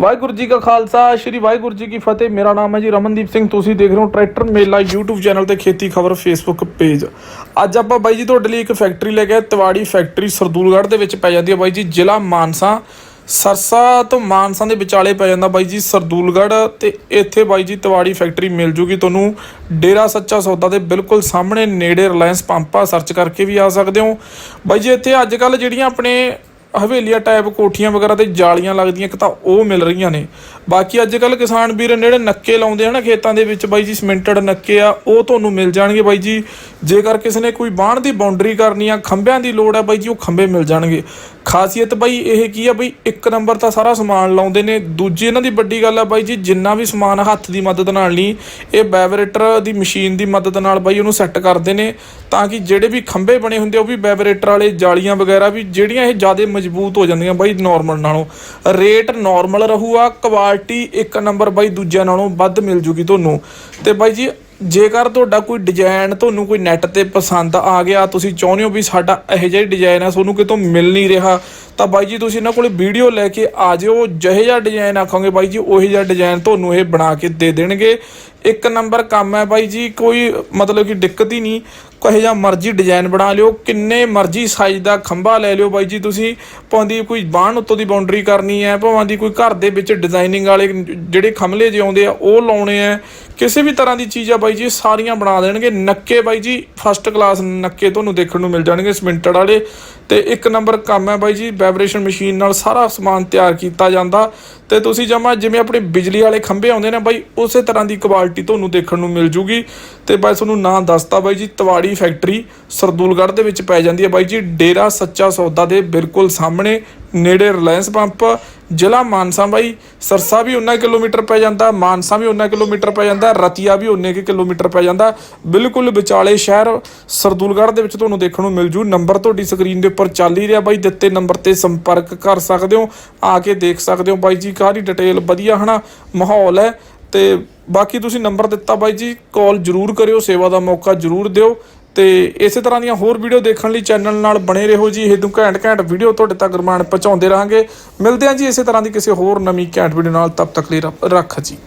ਵਾਹਿਗੁਰੂ ਜੀ ਕਾ ਖਾਲਸਾ, ਸ੍ਰੀ ਵਾਹਿਗੁਰੂ ਜੀ ਕੀ ਫਤਿਹ। ਮੇਰਾ ਨਾਮ ਹੈ ਜੀ ਰਮਨਦੀਪ ਸਿੰਘ। ਤੁਸੀਂ ਦੇਖ ਰਹੇ ਹੋ ਟਰੈਕਟਰ ਮੇਲਾ YouTube ਚੈਨਲ ਤੇ ਖੇਤੀ ਖਬਰ Facebook ਪੇਜ ਅੱਜ ਆਪਾਂ ਬਾਈ ਜੀ ਤੁਹਾਡੇ ਲਈ ਇੱਕ ਫੈਕਟਰੀ ਲੈ ਕੇ ਆਏ। ਤਿਵਾੜੀ ਫੈਕਟਰੀ ਸਰਦੂਲਗੜ੍ਹ ਦੇ ਵਿੱਚ ਪੈ ਜਾਂਦੀ ਹੈ ਬਾਈ ਜੀ, ਜ਼ਿਲ੍ਹਾ ਮਾਨਸਾ। ਸਰਸਾ ਤੋਂ ਮਾਨਸਾ ਦੇ ਵਿਚਾਲੇ ਪੈ ਜਾਂਦਾ ਬਾਈ ਜੀ ਸਰਦੂਲਗੜ੍ਹ ਤੇ ਇੱਥੇ ਬਾਈ ਜੀ ਤਿਵਾੜੀ ਫੈਕਟਰੀ ਮਿਲ ਜੂਗੀ ਤੁਹਾਨੂੰ। ਡੇਰਾ ਸੱਚਾ ਸੌਦਾ ਦੇ ਬਿਲਕੁਲ ਸਾਹਮਣੇ ਨੇੜੇ ਰਿਲਾਇੰਸ ਪੰਪਾ ਸਰਚ ਕਰਕੇ ਵੀ ਆ ਸਕਦੇ ਹੋ। ਬਾਈ ਜੀ, ਇੱਥੇ ਅੱਜ ਕੱਲ ਜਿਹੜੀਆਂ ਆਪਣੇ ਹਵੇਲੀਆਂ ਟਾਈਪ ਕੋਠੀਆਂ ਵਗੈਰਾ ਤੇ ਜਾਲੀਆਂ ਲੱਗਦੀਆਂ ਇੱਕ ਤਾਂ ਉਹ ਮਿਲ ਰਹੀਆਂ ਨੇ। ਬਾਕੀ ਅੱਜ ਕੱਲ ਕਿਸਾਨ ਵੀਰ ਜਿਹੜੇ ਨੱਕੇ ਲਾਉਂਦੇ ਆ ਨਾ ਖੇਤਾਂ ਦੇ ਵਿੱਚ ਬਾਈ ਜੀ ਸਿਮੈਂਟਡ ਨੱਕੇ ਆ ਉਹ ਤੁਹਾਨੂੰ ਮਿਲ ਜਾਣਗੇ ਬਾਈ ਜੀ। ਜੇਕਰ ਕਿਸੇ ਨੇ ਕੋਈ ਬਾਣ ਦੀ ਬਾਉਂਡਰੀ ਕਰਨੀ ਆ ਖੰਭਿਆਂ ਦੀ ਲੋੜ ਆ ਬਾਈ ਜੀ ਉਹ ਖੰਭੇ ਮਿਲ ਜਾਣਗੇ। ਖਾਸੀਅਤ ਬਾਈ ਇਹ ਕੀ ਆ ਬਈ ਇੱਕ ਨੰਬਰ ਤਾਂ ਸਾਰਾ ਸਮਾਨ ਲਾਉਂਦੇ ਨੇ। ਦੂਜੀ ਇਹਨਾਂ ਦੀ ਵੱਡੀ ਗੱਲ ਆ ਬਾਈ ਜੀ ਜਿੰਨਾ ਵੀ ਸਮਾਨ ਹੱਥ ਦੀ ਮਦਦ ਨਾਲ ਨਹੀਂ ਇਹ ਵਾਈਬ੍ਰੇਟਰ ਦੀ ਮਸ਼ੀਨ ਦੀ ਮਦਦ ਨਾਲ ਬਾਈ ਉਹਨੂੰ ਸੈੱਟ ਕਰਦੇ ਨੇ। ਤਾਂ ਕਿ ਜਿਹੜੇ ਵੀ ਖੰਭੇ ਬਣੇ ਹੁੰਦੇ ਆ, ਉਹ ਵੀ ਵਾਈਬ੍ਰੇਟਰ ਵਾਲੇ ਜਾਲੀਆਂ ਵਗੈਰਾ ਵੀ ਜਿਹੜੀਆਂ ਇਹ ਜ਼ਿਆਦਾ ਮਜ਼ਬੂਤ ਹੋ ਜਾਂਦੀਆਂ ਬਾਈ ਨਾਰਮਲ ਨਾਲੋਂ। ਰੇਟ ਨਾਰਮਲ ਰਹੂਗਾ ਕੁਆਲਿਟੀ ਇੱਕ ਨੰਬਰ ਬਾਈ ਦੂਜਿਆਂ ਨਾਲੋਂ ਵੱਧ ਮਿਲ ਜੂਗੀ ਤੁਹਾਨੂੰ। ਤੇ ਬਾਈ ਜੀ, ਜੇਕਰ ਤੁਹਾਡਾ ਕੋਈ ਡਿਜ਼ਾਈਨ ਤੁਹਾਨੂੰ ਕੋਈ ਨੈਟ ਤੇ ਪਸੰਦ ਆ ਗਿਆ, ਤੁਸੀਂ ਚਾਹੁੰਦੇ ਹੋ ਵੀ ਸਾਡਾ ਇਹੋ ਜਿਹਾ ਡਿਜ਼ਾਈਨ ਆ, ਤੁਹਾਨੂੰ ਕਿਤੋਂ ਮਿਲ ਨਹੀਂ ਰਿਹਾ, ਤਾਂ ਬਾਈ ਜੀ ਤੁਸੀਂ ਇਹਨਾਂ ਕੋਲੇ ਵੀਡੀਓ ਲੈ ਕੇ ਆ ਜਿਓ, ਜਿਹੇ ਜਿਹਾ ਡਿਜ਼ਾਈਨ ਆਖੋਗੇ ਬਾਈ ਜੀ, ਉਹੀ ਜਿਹਾ ਡਿਜ਼ਾਈਨ ਤੁਹਾਨੂੰ ਇਹ ਬਣਾ ਕੇ ਦੇ ਦੇਣਗੇ। ਇੱਕ ਨੰਬਰ ਕੰਮ ਹੈ ਬਾਈ ਜੀ, ਕੋਈ ਮਤਲਬ ਕਿ ਦਿੱਕਤ ਹੀ ਨਹੀਂ। ਕਹੇ ਜਾਂ ਮਰਜ਼ੀ ਡਿਜ਼ਾਈਨ ਬਣਾ ਲਿਓ, ਕਿੰਨੇ ਮਰਜ਼ੀ ਸਾਈਜ਼ ਦਾ ਖੰਭਾ ਲੈ ਲਿਓ ਬਾਈ ਜੀ ਤੁਸੀਂ। ਭਾਵੇਂ ਕੋਈ ਬਾਹਣ ਉੱਤੋਂ ਦੀ ਬਾਉਂਡਰੀ ਕਰਨੀ ਹੈ, ਭਾਵੇਂ ਦੀ ਕੋਈ ਘਰ ਦੇ ਵਿੱਚ ਡਿਜ਼ਾਈਨਿੰਗ ਵਾਲੇ ਜਿਹੜੇ ਖੰਭਲੇ ਜਿਹੇ ਆਉਂਦੇ ਆ, ਉਹ ਲਾਉਣੇ ਆ। ਕਿਸੇ ਵੀ ਤਰ੍ਹਾਂ ਦੀ ਚੀਜ਼ ਆ ਬਾਈ ਜੀ, ਸਾਰੀਆਂ ਬਣਾ ਦੇਣਗੇ। ਨੱਕੇ ਬਾਈ ਜੀ ਫਸਟ ਕਲਾਸ ਨੱਕੇ ਤੁਹਾਨੂੰ ਦੇਖਣ ਨੂੰ ਮਿਲ ਜਾਣਗੇ ਸਿਮੈਂਟਡ ਵਾਲੇ। ਤੇ ਇੱਕ ਨੰਬਰ ਕੰਮ ਹੈ ਬਾਈ ਜੀ ਵਾਈਬ੍ਰੇਸ਼ਨ ਮਸ਼ੀਨ ਨਾਲ ਸਾਰਾ ਸਮਾਨ ਤਿਆਰ ਕੀਤਾ ਜਾਂਦਾ। ਤੇ ਤੁਸੀਂ ਜਮਾ ਜਿਵੇਂ ਆਪਣੇ ਬਿਜਲੀ ਵਾਲੇ ਖੰਭੇ ਆਉਂਦੇ ਨੇ ਬਾਈ, ਉਸੇ ਤਰ੍ਹਾਂ ਦੀ ਕੁਆਲਿਟੀ ਤੁਹਾਨੂੰ ਦੇਖਣ ਨੂੰ ਮਿਲ ਜੂਗੀ। ਤੇ ਬਾਈ, ਤੁਹਾਨੂੰ ਨਾਂ ਦੱਸਤਾ ਬਾਈ ਜੀ, ਤਵਾੜੀ ਫੈਕਟਰੀ ਸਰਦੂਲਗੜ੍ਹ ਦੇ ਵਿੱਚ ਪੈ ਜਾਂਦੀ ਹੈ ਬਾਈ ਜੀ। ਡੇਰਾ ਸੱਚਾ ਸੌਦਾ ਦੇ ਬਿਲਕੁਲ ਸਾਹਮਣੇ ਨੇੜੇ ਰਿਲਾਇੰਸ ਪੰਪ, ਜ਼ਿਲ੍ਹਾ ਮਾਨਸਾ ਬਾਈ। ਸਰਸਾ ਵੀ 19 ਕਿਲੋਮੀਟਰ ਪੈ ਜਾਂਦਾ, ਮਾਨਸਾ ਵੀ 19 ਕਿਲੋਮੀਟਰ ਪੈ ਜਾਂਦਾ, ਰਤੀਆ ਵੀ 19 ਕੁ ਕਿਲੋਮੀਟਰ ਪੈ ਜਾਂਦਾ। ਬਿਲਕੁਲ ਵਿਚਾਲੇ ਸ਼ਹਿਰ ਸਰਦੂਲਗੜ੍ਹ ਦੇ ਵਿੱਚ ਤੁਹਾਨੂੰ ਦੇਖਣ ਨੂੰ ਮਿਲ ਜੂ। ਨੰਬਰ ਤੁਹਾਡੀ ਸਕਰੀਨ ਦੇ ਉੱਪਰ ਚੱਲ ਹੀ ਰਿਹਾ ਬਾਈ। ਦਿੱਤੇ ਨੰਬਰ ਤੇ ਸੰਪਰਕ ਕਰ ਸਕਦੇ ਹੋ, ਆ ਕੇ ਦੇਖ ਸਕਦੇ ਹੋ ਬਾਈ ਜੀ। ਕਾਹਦੀ ਡਿਟੇਲ ਵਧੀਆ ਹਨਾ, ਮਾਹੌਲ ਹੈ। ਤੇ ਬਾਕੀ ਤੁਸੀਂ ਨੰਬਰ ਦਿੱਤਾ ਬਾਈ ਜੀ ਕਾਲ ਜਰੂਰ ਕਰਿਓ, ਸੇਵਾ ਦਾ ਮੌਕਾ ਜਰੂਰ ਦਿਓ ਤੇ ਇਸੇ ਤਰ੍ਹਾਂ ਦੀਆਂ ਹੋਰ ਵੀਡੀਓ ਦੇਖਣ ਲਈ ਚੈਨਲ ਨਾਲ ਬਣੇ ਰਹੋ ਜੀ, ਇਹ ਤੋਂ ਘੈਂਟ ਘੈਂਟ ਵੀਡੀਓ ਤੁਹਾਡੇ ਤੱਕ ਰਮਾਨ ਪਹੁੰਚਾਉਂਦੇ ਰਹਾਂਗੇ। ਮਿਲਦੇ ਹਾਂ ਜੀ ਇਸੇ ਤਰ੍ਹਾਂ ਦੀ ਕਿਸੇ ਹੋਰ ਨਵੀਂ ਘੈਂਟ ਵੀਡੀਓ ਨਾਲ ਤਬ ਤੱਕ ਲਈ ਰੱਬ- ਰੱਖ ਜੀ।